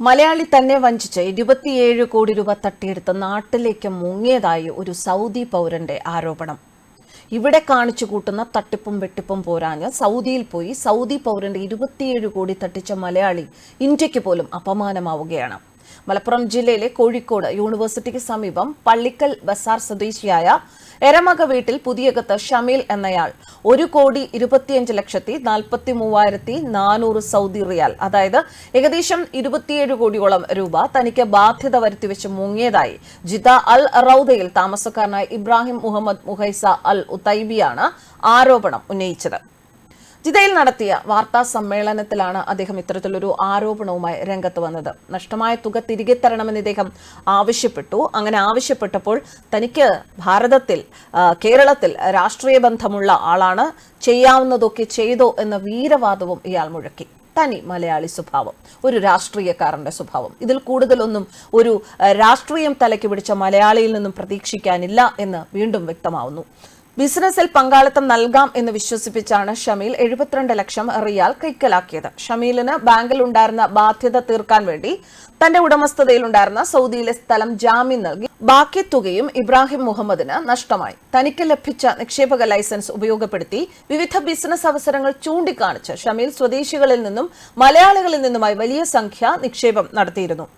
മലയാളി തന്നെ വഞ്ചിച്ച് ഇരുപത്തിയേഴ് കോടി രൂപ തട്ടിയെടുത്ത് നാട്ടിലേക്ക് മുങ്ങിയതായി ഒരു സൗദി പൗരന്റെ ആരോപണം. ഇവിടെ കാണിച്ചു കൂട്ടുന്ന തട്ടിപ്പും വെട്ടിപ്പും പോരാഞ്ഞ് സൗദിയിൽ പോയി സൗദി പൗരന്റെ ഇരുപത്തിയേഴ് കോടി തട്ടിച്ച മലയാളി ഇന്ത്യയ്ക്ക് പോലും അപമാനമാവുകയാണ്. മലപ്പുറം ജില്ലയിലെ കോഴിക്കോട് യൂണിവേഴ്സിറ്റിക്ക് സമീപം പള്ളിക്കൽ ബസാർ സ്വദേശിയായ എരമക വീട്ടിൽ പുതിയകത്ത് ഷമീൽ എന്നയാൾ. ഒരു കോടി ഇരുപത്തിയഞ്ച് ലക്ഷത്തി നാൽപ്പത്തി മൂവായിരത്തി നാനൂറ് സൗദി റിയാൽ. അതായത് ഏകദേശം ഇരുപത്തിയേഴ് കോടിയോളം രൂപ തനിക്ക് ബാധ്യത വരുത്തിവെച്ച് മുങ്ങിയതായി ജിത അൽ റൌദയിൽ താമസക്കാരനായ ഇബ്രാഹിം മുഹമ്മദ് മുഹൈസ അൽ ഉത്തൈബിയാണ് ആരോപണം ഉന്നയിച്ചത്. ജിദയിൽ നടത്തിയ വാർത്താ സമ്മേളനത്തിലാണ് അദ്ദേഹം ഇത്തരത്തിലൊരു ആരോപണവുമായി രംഗത്ത് വന്നത്. നഷ്ടമായ തുക തിരികെ തരണമെന്ന് ഇദ്ദേഹം ആവശ്യപ്പെട്ടു. അങ്ങനെ ആവശ്യപ്പെട്ടപ്പോൾ തനിക്ക് ഭാരതത്തിൽ കേരളത്തിൽ രാഷ്ട്രീയ ബന്ധമുള്ള ആളാണ്. ചെയ്യാവുന്നതൊക്കെ ചെയ്തോ എന്ന വീരവാദവും ഇയാൾ മുഴക്കി. തനി മലയാളി സ്വഭാവം ഒരു രാഷ്ട്രീയക്കാരന്റെ സ്വഭാവം. ഇതിൽ കൂടുതലൊന്നും ഒരു രാഷ്ട്രീയം തലയ്ക്ക് പിടിച്ച മലയാളിയിൽ നിന്നും പ്രതീക്ഷിക്കാനില്ല എന്ന് വീണ്ടും വ്യക്തമാവുന്നു. ബിസിനസ്സിൽ പങ്കാളിത്തം നൽകാം എന്ന് വിശ്വസിപ്പിച്ചാണ് ഷമീൽ എഴുപത്തിരണ്ട് ലക്ഷം റിയാൽ കൈക്കലാക്കിയത്. ഷമീലിന് ബാങ്കിൽ ഉണ്ടായിരുന്ന ബാധ്യത തീർക്കാൻ വേണ്ടി തന്റെ ഉടമസ്ഥതയിലുണ്ടായിരുന്ന സൗദിയിലെ സ്ഥലം ജാമ്യം നൽകി. ബാക്കി തുകയും ഇബ്രാഹിം മുഹമ്മദിന് നഷ്ടമായി. തനിക്ക് ലഭിച്ച നിക്ഷേപക ലൈസൻസ് ഉപയോഗപ്പെടുത്തി വിവിധ ബിസിനസ് അവസരങ്ങൾ ചൂണ്ടിക്കാണിച്ച് ഷമീൽ സ്വദേശികളിൽ നിന്നും മലയാളികളിൽ നിന്നുമായി വലിയ സംഖ്യ നിക്ഷേപം നടത്തിയിരുന്നു.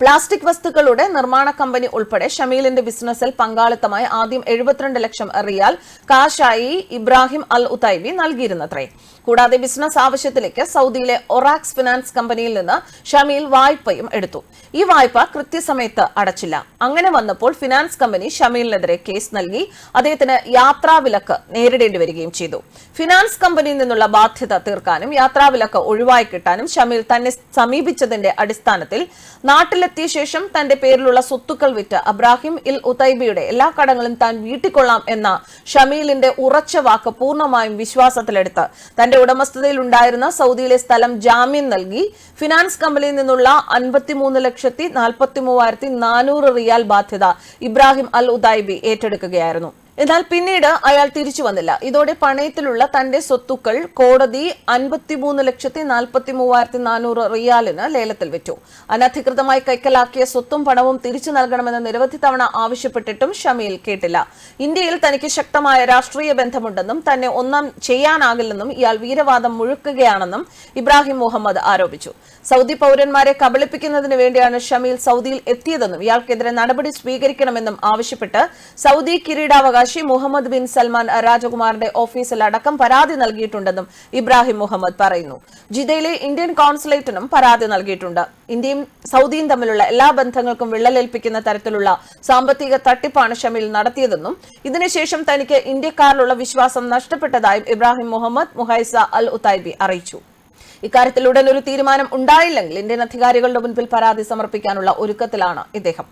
പ്ലാസ്റ്റിക് വസ്തുക്കളുടെ നിർമ്മാണ കമ്പനി ഉൾപ്പെടെ ഷമീലിന്റെ ബിസിനസ്സിൽ പങ്കാളിത്തമായി ആദ്യം എഴുപത്തിരണ്ട് ലക്ഷം റിയാൽ കാശായി ഇബ്രാഹിം അൽ ഉത്തൈബി നൽകിയിരുന്നത്രേ. കൂടാതെ ബിസിനസ് ആവശ്യത്തിലേക്ക് സൗദിയിലെ ഒറാക്സ് ഫിനാൻസ് കമ്പനിയിൽ നിന്ന് ഷമീൽ വായ്പയും എടുത്തു. ഈ വായ്പ കൃത്യസമയത്ത് അടച്ചില്ല. അങ്ങനെ വന്നപ്പോൾ ഫിനാൻസ് കമ്പനി ഷമീലിനെതിരെ കേസ് നൽകി അദ്ദേഹത്തിന് യാത്രാവിലക്ക് നേരിടേണ്ടി വരികയും ചെയ്തു. ഫിനാൻസ് കമ്പനിയിൽ നിന്നുള്ള ബാധ്യത തീർക്കാനും യാത്രാവിലക്ക് ഒഴിവായി കിട്ടാനും ഷമീൽ തന്നെ സമീപിച്ചതിന്റെ അടിസ്ഥാനത്തിൽ നാട്ടിലെത്തിയ ശേഷം തന്റെ പേരിലുള്ള സ്വത്തുക്കൾ വിറ്റ് അബ്രാഹിം ഇൽ ഉതൈബിയുടെ എല്ലാ കടങ്ങളും താൻ വീട്ടിക്കൊള്ളാം എന്ന ഷമീലിന്റെ ഉറച്ച വാക്ക് പൂർണമായും വിശ്വാസത്തിലെടുത്ത് തന്റെ ഉടമസ്ഥതയിൽ ഉണ്ടായിരുന്ന സൗദിയിലെ സ്ഥലം ജാമ്യം നൽകി. ഫിനാൻസ് കമ്പനിയിൽ നിന്നുള്ള അൻപത്തിമൂന്ന് ലക്ഷത്തി നാൽപ്പത്തി മൂവായിരത്തി നാനൂറ് റിയാൽ ബാധ്യത ഇബ്രാഹിം അൽ ഉദൈബി ഏറ്റെടുക്കുകയായിരുന്നു. എന്നാൽ പിന്നീട് അയാൾ തിരിച്ചു വന്നില്ല. ഇതോടെ പണയത്തിലുള്ള തന്റെ സ്വത്തുക്കൾ കോടതി അൻപത്തിമൂന്ന് ലക്ഷത്തി നാൽപ്പത്തി മൂവായിരത്തി നാനൂറ് റിയാലിന് ലേലത്തിൽ വെച്ചു അനധികൃതമായി കൈക്കലാക്കിയ സ്വത്തും പണവും തിരിച്ചു നൽകണമെന്ന് നിരവധി തവണ ആവശ്യപ്പെട്ടിട്ടും ഷമീൽ കേട്ടില്ല. ഇന്ത്യയിൽ തനിക്ക് ശക്തമായ രാഷ്ട്രീയ ബന്ധമുണ്ടെന്നും തന്നെ ഒന്നാം ചെയ്യാനാകില്ലെന്നും ഇയാൾ വീരവാദം മുഴുക്കുകയാണെന്നും ഇബ്രാഹിം മുഹമ്മദ് ആരോപിച്ചു. സൗദി പൌരന്മാരെ കബളിപ്പിക്കുന്നതിന് വേണ്ടിയാണ് ഷമീൽ സൗദിയിൽ എത്തിയതെന്നും ഇയാൾക്കെതിരെ നടപടി സ്വീകരിക്കണമെന്നും ആവശ്യപ്പെട്ട് സൗദി കിരീടാവകാശി മുഹമ്മദ് ബിൻ സൽമാൻ രാജകുമാറിന്റെ ഓഫീസിൽ അടക്കം പരാതി നൽകിയിട്ടുണ്ടെന്നും ഇബ്രാഹിം മുഹമ്മദ് പറയുന്നു. ജിദ്ദയിലെ ഇന്ത്യൻ കോൺസുലേറ്റിനും പരാതി നൽകിയിട്ടുണ്ട്. ഇന്ത്യയും സൗദിയും തമ്മിലുള്ള എല്ലാ ബന്ധങ്ങൾക്കും വിള്ളലേൽപ്പിക്കുന്ന തരത്തിലുള്ള സാമ്പത്തിക തട്ടിപ്പാണ് ഷമീൽ നടത്തിയതെന്നും ഇതിനുശേഷം തനിക്ക് ഇന്ത്യക്കാരിലുള്ള വിശ്വാസം നഷ്ടപ്പെട്ടതായും ഇബ്രാഹിം മുഹമ്മദ് മുഹൈസ അൽ ഉത്തൈബി അറിയിച്ചു. ഇക്കാര്യത്തിൽ ഉടൻ ഒരു തീരുമാനം ഉണ്ടായില്ലെങ്കിൽ ഇന്ത്യൻ അധികാരികളുടെ മുൻപിൽ പരാതി സമർപ്പിക്കാനുള്ള ഒരുക്കത്തിലാണ് ഇദ്ദേഹം.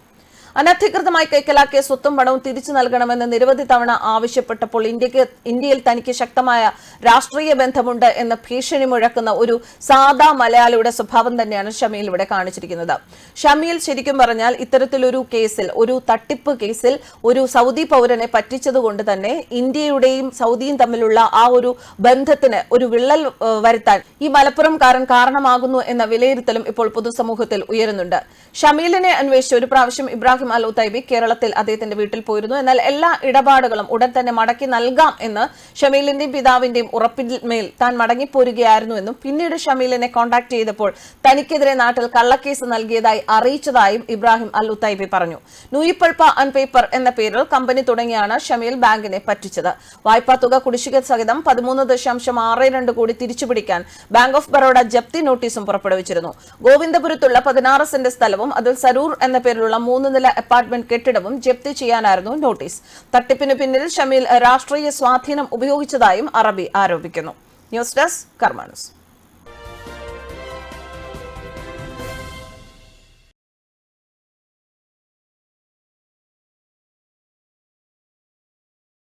അനധികൃതമായി കൈക്കലാക്കിയ സ്വത്തും പണവും തിരിച്ചു നൽകണമെന്ന് നിരവധി തവണ ആവശ്യപ്പെട്ടപ്പോൾ ഇന്ത്യയ്ക്ക് ഇന്ത്യയിൽ തനിക്ക് ശക്തമായ രാഷ്ട്രീയ ബന്ധമുണ്ട് എന്ന് ഭീഷണി മുഴക്കുന്ന ഒരു സാധാ മലയാളിയുടെ സ്വഭാവം തന്നെയാണ് ഷമീൽ ഇവിടെ കാണിച്ചിരിക്കുന്നത്. ഷമീൽ ശരിക്കും പറഞ്ഞാൽ ഇത്തരത്തിലൊരു കേസിൽ ഒരു തട്ടിപ്പ് കേസിൽ ഒരു സൗദി പൗരനെ പറ്റിച്ചതുകൊണ്ട് തന്നെ ഇന്ത്യയുടെയും സൗദിയും തമ്മിലുള്ള ആ ഒരു ബന്ധത്തിന് ഒരു വിള്ളൽ വരുത്താൻ ഈ മലപ്പുറംകാരൻ കാരണമാകുന്നു എന്ന വിലയിരുത്തലും ഇപ്പോൾ പൊതുസമൂഹത്തിൽ ഉയരുന്നുണ്ട്. ഷമീലിനെ അന്വേഷിച്ച് ഒരു പ്രാവശ്യം ഇബ്രാഹിം അൽ ഉത്തൈബി കേരളത്തിൽ അദ്ദേഹത്തിന്റെ വീട്ടിൽ പോയിരുന്നു. എന്നാൽ എല്ലാ ഇടപാടുകളും ഉടൻ തന്നെ മടക്കി നൽകാം എന്ന് ഷമീലിന്റെയും പിതാവിന്റെയും ഉറപ്പിന്മേൽ താൻ മടങ്ങിപ്പോരുകയായിരുന്നു എന്നും പിന്നീട് ഷമീലിനെ കോൺടാക്ട് ചെയ്തപ്പോൾ തനിക്കെതിരെ നാട്ടിൽ കള്ളക്കേസ് നൽകിയതായി അറിയിച്ചതായും ഇബ്രാഹിം അൽ ഉത്തൈബി പറഞ്ഞു. നൂയിപ്പൾപ്പ ആൻഡ് പേപ്പർ എന്ന പേരിൽ കമ്പനി തുടങ്ങിയാണ് ഷമീൽ ബാങ്കിനെ പറ്റിച്ചത്. വായ്പാ തുക കുടിശ്ശിക സഹിതം പതിമൂന്ന് ദശാംശം ആറ് രണ്ട് കോടി തിരിച്ചുപിടിക്കാൻ ബാങ്ക് ഓഫ് ബറോഡ ജപ്തി നോട്ടീസും പുറപ്പെടുവിച്ചിരുന്നു. ഗോവിന്ദപുരത്തുള്ള പതിനാറ് സെന്റ് സ്ഥലവും അതിൽ സരൂർ എന്ന പേരിലുള്ള മൂന്ന് നില അപ്പാർട്ട്മെന്റ് കെട്ടിടവും ജപ്തി ചെയ്യാനായിരുന്നു നോട്ടീസ് തട്ടിപ്പിന് പിന്നിൽ ഷമീൽ രാഷ്ട്രീയ സ്വാധീനം ഉപയോഗിച്ചതായും അറബി ആരോപിക്കുന്നു. News desk കർമാനസ്